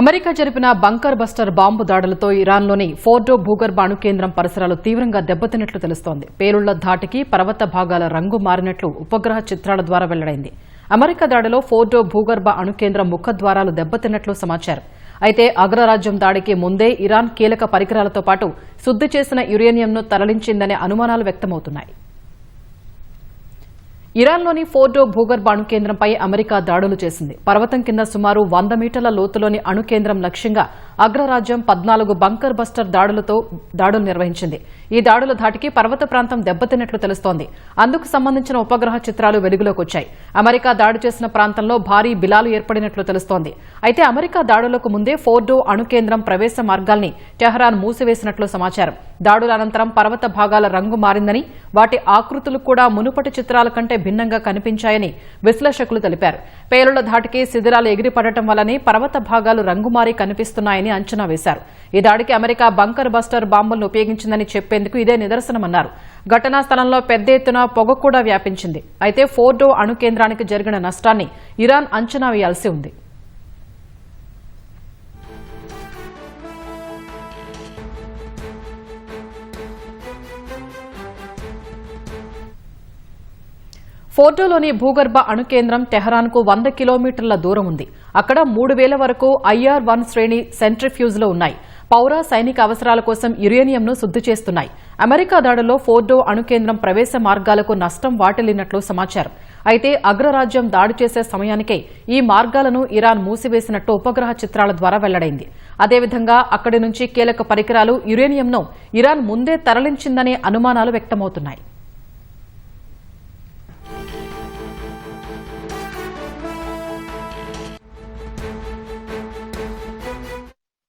America జరిపిన bunker buster bomb దాడులతో ఇరాన్లోని Fordow భూగర్భ అణు కేంద్రం పరిసరాలు తీవ్రంగా దెబ్బతిన్నట్లు తెలుస్తోంది. పేలుళ్ళ ధాటికి పర్వత భాగాల రంగు మారినట్లు ఉపగ్రహ చిత్రాల ద్వారా వెల్లడైంది. అమెరికా దాడిలో ఫోర్డో భూగర్భ అణు కేంద్రం ముఖద్వారాలు దెబ్బతిన్నట్లు సమాచారం. అయితే అగ్రరాజ్యం దాడికి ముందే ఇరాన్ కీలక పరికరాలతో పాటు శుద్ది చేసిన యురేనియంను తరలించిందనే అనుమానాలు వ్యక్తమవుతున్నాయి. ఇరాన్లోని ఫోర్డో భూగర్భ అణు కేంద్రంపై అమెరికా దాడులు చేసింది. పర్వతం కింద సుమారు వంద మీటర్ల లోతులోని అణు కేంద్రం లక్ష్యంగా అగ్రరాజ్యం పద్నాలుగు బంకర్ బస్టర్ దాడులతో దాడులు నిర్వహించింది. ఈ దాడుల ధాటికి పర్వత ప్రాంతం దెబ్బతిన్నట్లు తెలుస్తోంది. అందుకు సంబంధించిన ఉపగ్రహ చిత్రాలు వెలుగులోకి వచ్చాయి. అమెరికా దాడి చేసిన ప్రాంతంలో భారీ బిలాలు ఏర్పడినట్లు తెలుస్తోంది. అయితే అమెరికా దాడులకు ముందే ఫోర్డో అణు కేంద్రం ప్రవేశ మార్గాల్ని టెహరాన్ మూసివేసినట్లు సమాచారం. దాడుల అనంతరం పర్వత భాగాల రంగు మారిందని వాటి ఆకృతులు కూడా మునుపటి చిత్రాల కంటే భిన్నంగా కనిపించాయని విశ్లేషకులు తెలిపారు. పేలుళ్ళ ధాటికి శిథిరాలు ఎగిరిపడటం వల్లనే పర్వత భాగాలు రంగుమారి కనిపిస్తున్నాయని అంచనా వేశారు. ఈ దాడికి అమెరికా బంకర్ బస్టర్ బాంబులను ఉపయోగించిందని చెప్పేందుకు ఇదే నిదర్శనమన్నారు. ఘటనా స్థలంలో పెద్ద ఎత్తున పొగ కూడా వ్యాపించింది. అయితే ఫోర్డో అణు కేంద్రానికి జరిగిన నష్టాన్ని ఇరాన్ అంచనా వేయాల్సి ఉంది. ఫోర్డోలోని భూగర్భ అణుకేంద్రం టెహరాన్కు వంద కిలోమీటర్ల దూరం ఉంది. అక్కడ మూడు వేల వరకు ఐఆర్ వన్ శ్రేణి సెంట్రిఫ్యూజ్లు ఉన్నాయి. పౌర సైనిక అవసరాల కోసం యురేనియంను శుద్ది చేస్తున్నాయి. అమెరికా దాడుల్లో ఫోర్డో అణుకేంద్రం ప్రవేశ మార్గాలకు నష్టం వాటిల్లినట్లు సమాచారం. అయితే అగ్రరాజ్యం దాడి చేసే సమయానికే ఈ మార్గాలను ఇరాన్ మూసివేసినట్టు ఉపగ్రహ చిత్రాల ద్వారా వెల్లడైంది. అదేవిధంగా అక్కడి నుంచి కీలక పరికరాలు యురేనియంను ఇరాన్ ముందే తరలించిందనే అనుమానాలు వ్యక్తమవుతున్నాయి.